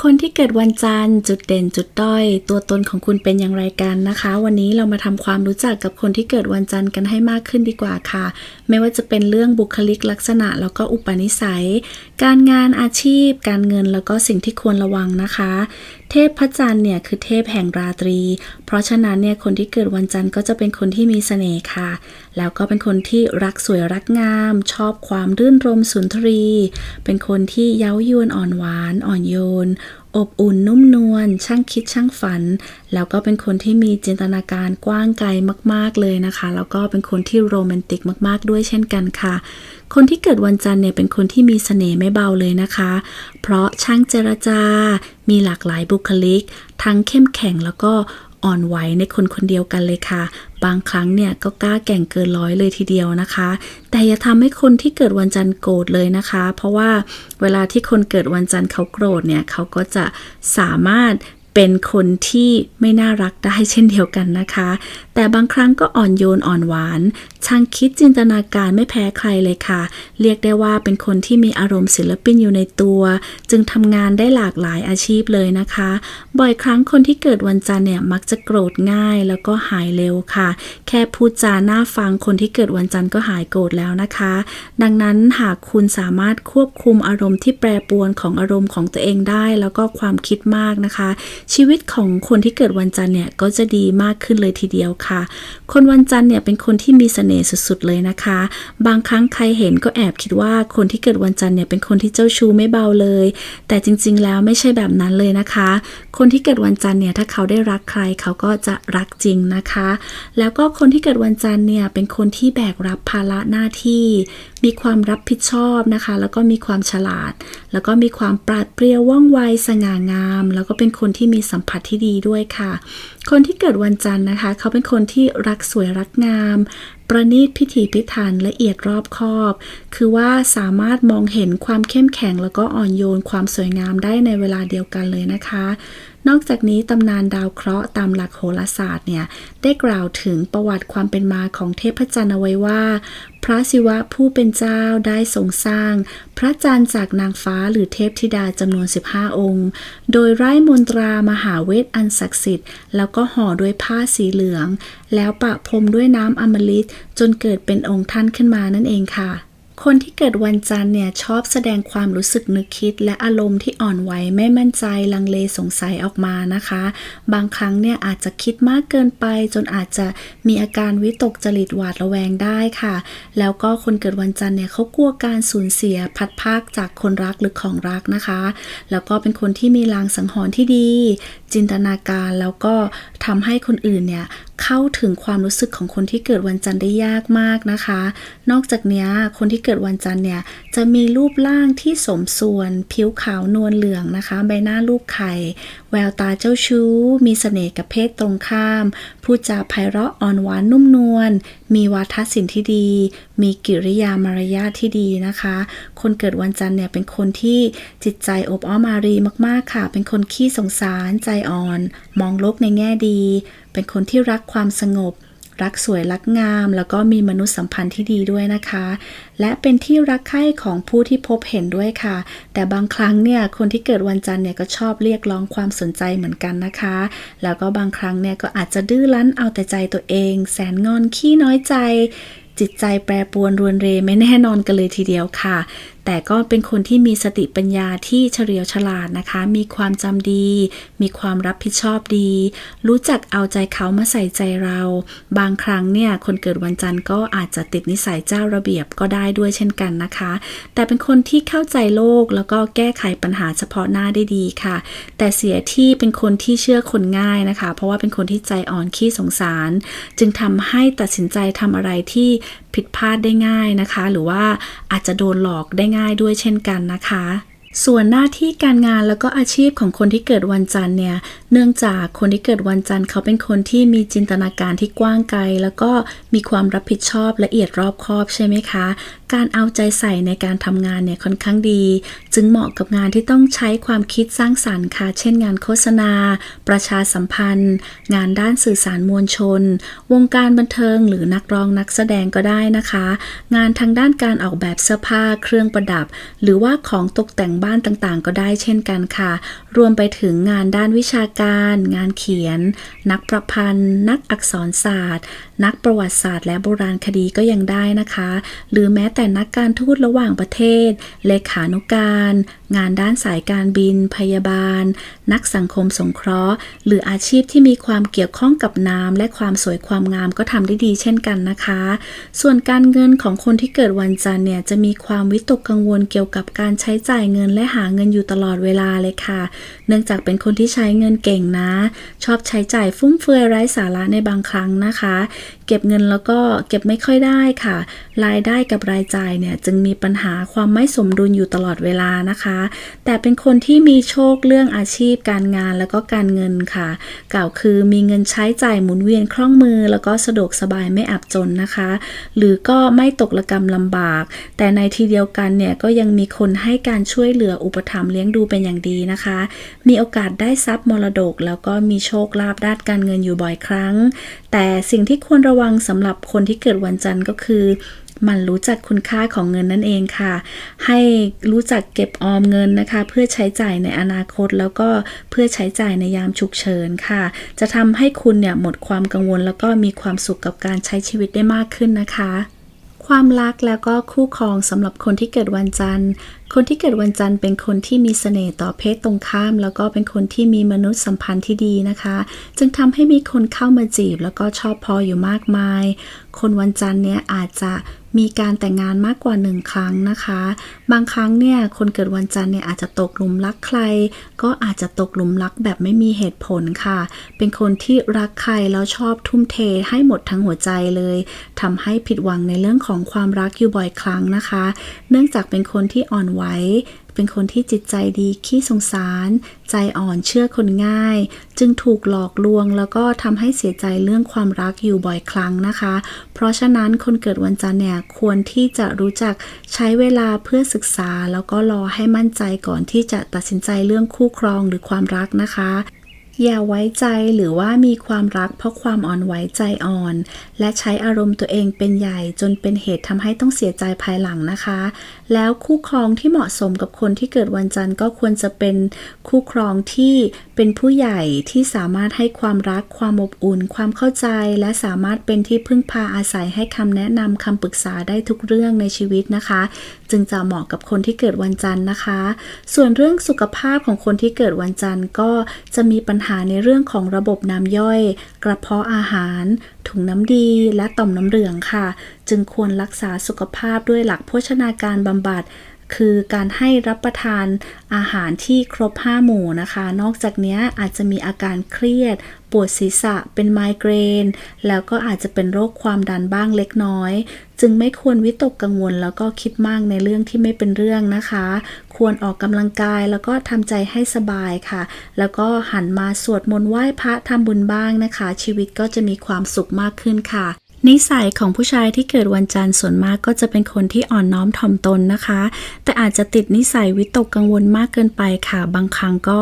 คนที่เกิดวันจันทร์จุดเด่นจุดด้อย ตัวตนของคุณเป็นอย่างไรกันนะคะ วันนี้เรามาทำความรู้จักกับคนที่เกิดวันจันทร์กันให้มากขึ้นดีกว่าค่ะ ไม่ว่าจะเป็นเรื่องบุคลิกลักษณะ แล้วก็อุปนิสัย การงานอาชีพ การเงินแล้วก็สิ่งที่ควรระวังนะคะ เทพพระจันทร์เนี่ยคือเทพแห่งราตรี เพราะฉะนั้นเนี่ยคนที่เกิดวันจันทร์ก็จะเป็นคนที่มีเสน่ห์ค่ะ แล้วก็เป็นคนที่รักสวยรักงาม ชอบความรื่นรมสุนทรี เป็นคนที่เย้ายวนอ่อนหวานอ่อนโยน อบอุ่นนุ่มนวลช่างคิดช่างฝัน แล้วก็เป็นคนที่มีจินตนาการกว้างไกลมาก ๆ เลยนะคะ แล้วก็เป็นคนที่โรแมนติกมาก ๆ ด้วยเช่นกันค่ะ คนที่เกิดวันจันทร์เนี่ยเป็นคนที่มีเสน่ห์ไม่เบาเลยนะคะ เพราะช่างเจรจา มีหลากหลายบุคลิก ทั้งเข้มแข็งแล้วก็ อ่อนไหวในคนคนเดียวกันเลยค่ะ บางครั้งเนี่ยก็กล้าแก่งเกินร้อยเลยทีเดียวนะคะ แต่อย่าทำให้คนที่เกิดวันจันทร์โกรธเลยนะคะ เพราะว่าเวลาที่คนเกิดวันจันทร์เขาโกรธเนี่ยเขาก็จะสามารถเป็นคนที่ไม่น่ารักได้เช่นเดียวกันนะคะแต่บางครั้งก็อ่อนโยนอ่อนหวาน ช่างคิดจินตนาการไม่แพ้ใครเลยค่ะ เรียกได้ว่าเป็นคนที่มีอารมณ์ศิลปินอยู่ในตัว จึงทำงานได้หลากหลายอาชีพเลยนะคะ บ่อยครั้งคนที่เกิดวันจันทร์เนี่ยมักจะโกรธง่ายแล้วก็หายเร็วค่ะ แค่พูดจาหน้าฟังคนที่เกิดวันจันทร์ก็หายโกรธแล้วนะคะ ดังนั้นหากคุณสามารถควบคุมอารมณ์ที่แปรปรวนของอารมณ์ของตัวเองได้ แล้วก็ความคิดมากนะคะ ชีวิตของคนที่เกิดวันจันทร์เนี่ยก็จะดีมากขึ้นเลยทีเดียวค่ะคนวันจันทร์เนี่ยเป็นคนที่มีเสน่ห์สุดๆเลยนะคะ บางครั้งใครเห็นก็แอบคิดว่าคนที่เกิดวันจันทร์เนี่ยเป็นคนที่เจ้าชู้ไม่เบาเลย แต่จริงๆแล้วไม่ใช่แบบนั้นเลยนะคะ คนที่เกิดวันจันทร์เนี่ยถ้าเขาได้รักใครเขาก็จะรักจริงนะคะ แล้วก็คนที่เกิดวันจันทร์เนี่ยเป็นคนที่แบกรับภาระหน้าที่ มีความรับผิดชอบนะคะ แล้วก็มีความฉลาด แล้วก็มีความปราดเปรียวว่องไวสง่างาม แล้วก็เป็นคนที่มีสัมผัสที่ดีด้วยค่ะ คนที่เกิดวันจันทร์นะคะ เขาเป็นคนที่รักสวยรักงาม ประณีตพิถีพิถันละเอียดรอบคอบ คือว่าสามารถมองเห็นความเข้มแข็งแล้วก็อ่อนโยนความสวยงามได้ในเวลาเดียวกันเลยนะคะ นอกจากนี้ตำนานดาวเคราะห์ตามหลักโหราศาสตร์เนี่ย ได้กล่าวถึงประวัติความเป็นมาของเทพจันทร์เอาไว้ว่า พระศิวะผู้เป็นเจ้าได้ทรงสร้าง พระจันทร์จากนางฟ้าหรือเทพธิดาจำนวน 15 องค์ โดยไร้มนตรามหาเวทอันศักดิ์สิทธิ์แล้วก็ห่อด้วยผ้าสีเหลือง แล้วปะพรมด้วยน้ำอมฤตจนเกิดเป็นองค์ท่านขึ้นมานั่นเองค่ะ คนที่เกิดวันจันทร์เนี่ยชอบแสดงความรู้สึกนึกคิด และอารมณ์ที่อ่อนไหวไม่มั่นใจลังเลสงสัยออกมานะคะ บางครั้งเนี่ยอาจจะคิดมากเกินไป จนอาจจะมีอาการวิตกจริตหวาดระแวงได้ค่ะ แล้วก็คนเกิดวันจันทร์เนี่ยเขากลัวการสูญเสียพัดพากจากคนรักหรือของรักนะคะ แล้วก็เป็นคนที่มีลางสังหรณ์ที่ดี จินตนาการแล้วก็ทำให้คนอื่นเนี่ยเข้าถึงความรู้สึกของคนที่เกิดวันจันทร์ได้ยากมากนะคะ นอกจากนี้คนที่เกิดวันจันทร์เนี่ยจะมีรูปร่างที่สมส่วน ผิวขาวนวลเหลืองนะคะ ใบหน้ารูปไข่ แววตาเจ้าชู้ มีเสน่ห์กับเพศตรงข้าม พูดจาไพเราะอ่อนหวานนุ่มนวล มีวาทศิลป์ที่ดีมีกิริยามารยาทที่ดีนะคะ คนเกิดวันจันทร์เนี่ยเป็นคนที่จิตใจอบอ้อมอารีมากๆค่ะ เป็นคนขี้สงสารใจอ่อน มองโลกในแง่ดี เป็นคนที่รักความสงบ รักสวยรักงาม แล้วก็มีมนุษยสัมพันธ์ที่ดีด้วยนะคะ และเป็นที่รักใคร่ของผู้ที่พบเห็นด้วยค่ะ แต่บางครั้งเนี่ยคนที่เกิดวันจันทร์เนี่ยก็ชอบเรียกร้องความสนใจเหมือนกันนะคะ แล้วก็บางครั้งเนี่ยก็อาจจะดื้อรั้นเอาแต่ใจตัวเอง แสนงอนขี้น้อยใจ จิตใจแปรปรวนรวนเรไม่แน่นอนกันเลยทีเดียวค่ะ แต่ก็เป็นคนที่มีสติปัญญาที่เฉลียวฉลาดนะคะ มีความจำดี มีความรับผิดชอบดี รู้จักเอาใจเขามาใส่ใจเรา บางครั้งเนี่ยคนเกิดวันจันทร์ก็อาจจะติดนิสัยเจ้าระเบียบก็ได้ด้วยเช่นกันนะคะ แต่เป็นคนที่เข้าใจโลกแล้วก็แก้ไขปัญหาเฉพาะหน้าได้ดีค่ะ แต่เสียที่เป็นคนที่เชื่อคนง่ายนะคะ เพราะว่าเป็นคนที่ใจอ่อนขี้สงสาร จึงทำให้ตัดสินใจทำอะไรที่ ผิดพลาดได้ง่ายนะคะ หรือว่าอาจจะโดนหลอกได้ง่ายด้วยเช่นกันนะคะส่วนหน้าที่การงานแล้วก็อาชีพของคนที่เกิดวันจันทร์เนี่ย เนื่องจากคนที่เกิดวันจันทร์เขาเป็นคนที่มีจินตนาการที่กว้างไกล แล้วก็มีความรับผิดชอบละเอียดรอบคอบใช่ไหมคะ การเอาใจใส่ในการทำงานเนี่ยค่อนข้างดี จึงเหมาะกับงานที่ต้องใช้ความคิดสร้างสรรค์ค่ะ เช่นงานโฆษณา ประชาสัมพันธ์ งานด้านสื่อสารมวลชน วงการบันเทิงหรือนักร้องนักแสดงก็ได้นะคะ งานทางด้านการออกแบบเสื้อผ้าเครื่องประดับ หรือว่าของตกแต่งบ้านต่างๆ ก็ได้เช่นกันค่ะ รวมไปถึงงานด้านวิชาการการ งานเขียน นักประพันธ์ นักอักษรศาสตร์ นักประวัติศาสตร์ และโบราณคดีก็ยังได้นะคะ หรือแม้แต่นักการทูตระหว่างประเทศ เลขานุการ งานด้านสายการบิน พยาบาล นักสังคมสงเคราะห์ หรืออาชีพที่มีความเกี่ยวข้องกับน้ำและความสวยความงามก็ทำได้ดีเช่นกันนะคะ ส่วนการเงินของคนที่เกิดวันจันทร์เนี่ยจะมีความวิตกกังวลเกี่ยวกับการใช้จ่ายเงินและหาเงินอยู่ตลอดเวลาเลยค่ะ เนื่องจากเป็นคนที่ใช้เงินเก่งนะ ชอบใช้จ่ายฟุ่มเฟือยไร้สาระในบางครั้งนะคะ เก็บเงินแล้วก็เก็บไม่ค่อยได้ค่ะ รายได้กับรายจ่ายเนี่ยจึงมีปัญหาความไม่สมดุลอยู่ตลอดเวลานะคะแต่เป็นคนที่มีโชคเรื่องอาชีพการงานแล้วก็การเงินค่ะ กล่าวคือมีเงินใช้จ่ายหมุนเวียนคล่องมือ แล้วก็สะดวกสบายไม่อับจนนะคะ หรือก็ไม่ตกระกรรมลำบาก แต่ในทีเดียวกันเนี่ยก็ยังมีคนให้การช่วยเหลืออุปถัมภ์เลี้ยงดูเป็นอย่างดีนะคะ มีโอกาสได้ทรัพย์มรดก แล้วก็มีโชคลาภด้านการเงินอยู่บ่อยครั้ง แต่สิ่งที่ควรระวังสำหรับคนที่เกิดวันจันทร์ก็คือ มันรู้จักคุณค่าของเงินนั่นเองค่ะ ให้รู้จักเก็บออมเงินนะคะ เพื่อใช้จ่ายในอนาคตแล้วก็เพื่อใช้จ่ายในยามฉุกเฉินค่ะ จะทำให้คุณเนี่ยหมดความกังวล แล้วก็มีความสุขกับการใช้ชีวิตได้มากขึ้นนะคะความรักแล้วก็คู่ครองสำหรับคนที่เกิดวันจันทร์ คนที่เกิดวันจันทร์เป็นคนที่มีเสน่ห์ต่อเพศตรงข้าม แล้วก็เป็นคนที่มีมนุษยสัมพันธ์ที่ดีนะคะ จึงทำให้มีคนเข้ามาจีบ แล้วก็ชอบพออยู่มากมาย คนวันจันทร์เนี่ยอาจจะ มีการแต่งงานมากกว่าหนึ่งครั้งนะคะ บางครั้งเนี่ยคนเกิดวันจันทร์เนี่ยอาจจะตกหลุมรักใคร ก็อาจจะตกหลุมรักแบบไม่มีเหตุผลค่ะ เป็นคนที่รักใครแล้วชอบทุ่มเทให้หมดทั้งหัวใจเลยทำให้ผิดหวังในเรื่องของความรักอยู่บ่อยครั้งนะคะ เนื่องจากเป็นคนที่อ่อนไหว เป็นคนที่จิตใจดีขี้สงสาร ใจอ่อนเชื่อคนง่าย จึงถูกหลอกลวง แล้วก็ทำให้เสียใจเรื่องความรักอยู่บ่อยครั้งนะคะ เพราะฉะนั้นคนเกิดวันจันทร์เนี่ยควรที่จะรู้จักใช้เวลาเพื่อศึกษา แล้วก็รอให้มั่นใจก่อนที่จะตัดสินใจเรื่องคู่ครองหรือความรักนะคะ อย่าไว้ใจหรือว่ามีความรักเพราะความอ่อนไหวใจอ่อน และใช้อารมณ์ตัวเองเป็นใหญ่จนเป็นเหตุทำให้ต้องเสียใจภายหลังนะคะ แล้วคู่ครองที่เหมาะสมกับคนที่เกิดวันจันทร์ก็ควรจะเป็นคู่ครองที่เป็นผู้ใหญ่ที่สามารถให้ความรักความอบอุ่น ความเข้าใจ และสามารถเป็นที่พึ่งพาอาศัยให้คำแนะนำคำปรึกษาได้ทุกเรื่องในชีวิตนะคะ จึงจะเหมาะกับคนที่เกิดวันจันทร์นะคะ ส่วนเรื่องสุขภาพของคนที่เกิดวันจันทร์ก็จะมีปัญหาในเรื่องของระบบน้ำย่อย กระเพาะอาหาร ถุงน้ำดีและต่อมน้ำเหลืองค่ะ จึงควรรักษาสุขภาพด้วยหลักโภชนาการบำบัด คือการให้รับประทานอาหารที่ครบ 5 หมู่นะคะ นอกจากนี้อาจจะมีอาการเครียด ปวดศีรษะเป็นไมเกรน แล้วก็อาจจะเป็นโรคความดันบ้างเล็กน้อย จึงไม่ควรวิตกกังวลแล้วก็คิดมากในเรื่องที่ไม่เป็นเรื่องนะคะ ควรออกกำลังกายแล้วก็ทำใจให้สบายค่ะ แล้วก็หันมาสวดมนต์ไหว้พระทำบุญบ้างนะคะ ชีวิตก็จะมีความสุขมากขึ้นค่ะ นิสัยของผู้ชายที่เกิดวันจันทร์ส่วนมากก็จะเป็นคนที่อ่อนน้อมถ่อมตนนะคะ แต่อาจจะติดนิสัยวิตกกังวลมากเกินไปค่ะ บางครั้งก็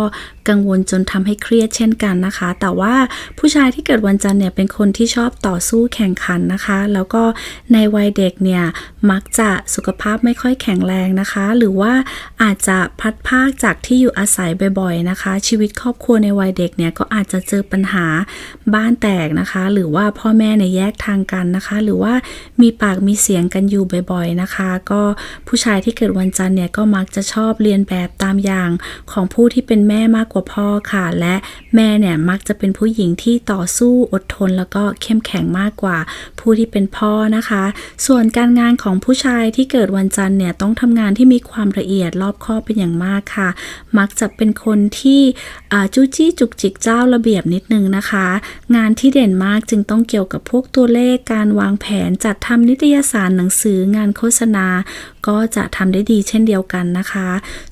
กังวลจนทำให้เครียดเช่นกันนะคะ แต่ว่าผู้ชายที่เกิดวันจันทร์เนี่ยเป็นคนที่ชอบต่อสู้แข่งขันนะคะ แล้วก็ในวัยเด็กเนี่ยมักจะสุขภาพไม่ค่อยแข็งแรงนะคะ หรือว่าอาจจะพัดพากจากที่อยู่อาศัยบ่อยๆนะคะ ชีวิตครอบครัวในวัยเด็กเนี่ยก็อาจจะเจอปัญหาบ้านแตกนะคะ หรือว่าพ่อแม่เนี่ยแยกทางกันนะคะ หรือว่ามีปากมีเสียงกันอยู่บ่อยๆนะคะ ก็ผู้ชายที่เกิดวันจันทร์เนี่ยก็มักจะชอบเรียนแบบตามอย่างของผู้ที่เป็นแม่มากกว่าพ่อค่ะ และแม่เนี่ยมักจะเป็นผู้หญิงที่ต่อสู้อดทน แล้วก็เข้มแข็งมากกว่าผู้ที่เป็นพ่อนะคะ ส่วนการงานของผู้ชายที่เกิดวันจันทร์เนี่ยต้องทำงานที่มีความละเอียดรอบคอบเป็นอย่างมากค่ะ มักจะเป็นคนที่จู้จี้จุกจิกเจ้าระเบียบนิดนึงนะคะ งานที่เด่นมากจึงต้องเกี่ยวกับพวกตัวเลขการวางแผนจัดทำนิตยสารหนังสืองานโฆษณาก็จะทำได้ดีเช่นเดียวกันนะคะ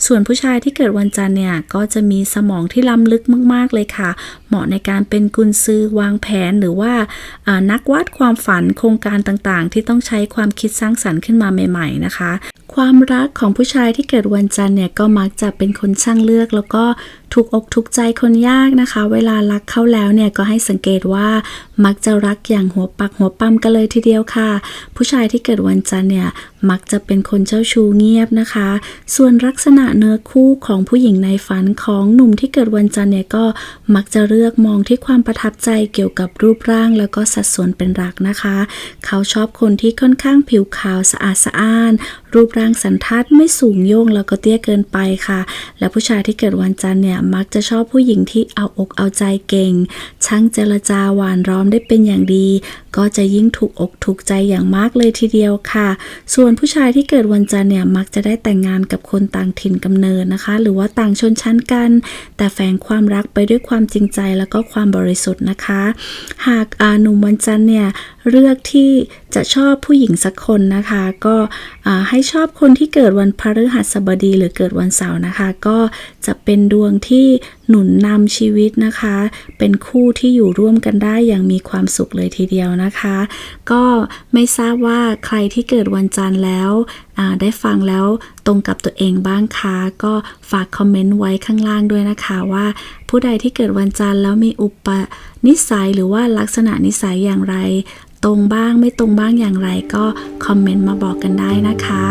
ส่วนผู้ชายที่เกิดวันจันทร์เนี่ยก็จะมีสมองที่ล้ำลึกมาก ๆ เลยค่ะ เหมาะในการเป็นกุญซือวางแผนหรือว่าอ่านักวาดความฝันโครงการต่างๆ ที่ต้องใช้ความคิดสร้างสรรค์ขึ้นมาใหม่ ๆ นะคะความรักของผู้ชายที่เกิดวันจันทร์เนี่ยก็มักจะเป็นคนช่างเลือก แล้วก็ถูกอกถูกใจคนยากนะคะ เวลารักเข้าแล้วเนี่ยก็ให้สังเกตว่ามักจะรักอย่างหัวปักหัวปั๊มกันเลยทีเดียวค่ะ ผู้ชายที่เกิดวันจันทร์เนี่ยมักจะเป็นคนเจ้าชู้เงียบนะคะ ส่วนลักษณะเนื้อคู่ของผู้หญิงในฝันของหนุ่มที่เกิดวันจันทร์เนี่ยก็มักจะเลือกมองที่ความประทับใจเกี่ยวกับรูปร่างแล้วก็สัดส่วนเป็นหลักนะคะ เขาชอบคนที่ค่อนข้างผิวขาวสะอาดสะอ้าน รูปร่างสันทัดไม่สูงโย่งแล้วก็เตี้ยเกินไปค่ะ และผู้ชายที่เกิดวันจันทร์เนี่ยมักจะชอบผู้หญิงที่เอาอกเอาใจเก่ง ช่างเจรจาหวานร้อมได้เป็นอย่างดี ก็จะยิ่งถูกอกถูกใจอย่างมากเลยทีเดียวค่ะ ส่วนผู้ชายที่เกิดวันจันทร์เนี่ยมักจะได้แต่งงานกับคนต่างถิ่นกำเนิดนะคะ หรือว่าต่างชนชั้นกัน แต่แฝงความรักไปด้วยความจริงใจแล้วก็ความบริสุทธิ์นะคะ หากอาหนุ่มวันจันทร์เนี่ยเลือกที่จะชอบผู้หญิงสักคนนะคะ ก็ให้ชอบคนที่เกิดวันพฤหัสบดีหรือเกิดวันเสาร์นะคะ ก็จะเป็นดวงที่หนุนนำชีวิตนะคะ เป็นคู่ที่อยู่ร่วมกันได้อย่างมีความสุขเลยทีเดียวนะคะ ก็ไม่ทราบว่าใครที่เกิดวันจันทร์แล้วได้ฟังแล้วตรงกับตัวเองบ้างคะก็ฝากคอมเมนต์ไว้ข้างล่างด้วยนะคะว่า ผู้ใดที่เกิดวันจันทร์แล้วมีอุปนิสัยหรือว่าลักษณะนิสัยอย่างไร ตรงบ้างไม่ตรงบ้างอย่างไรก็คอมเมนต์มาบอกกันได้นะคะ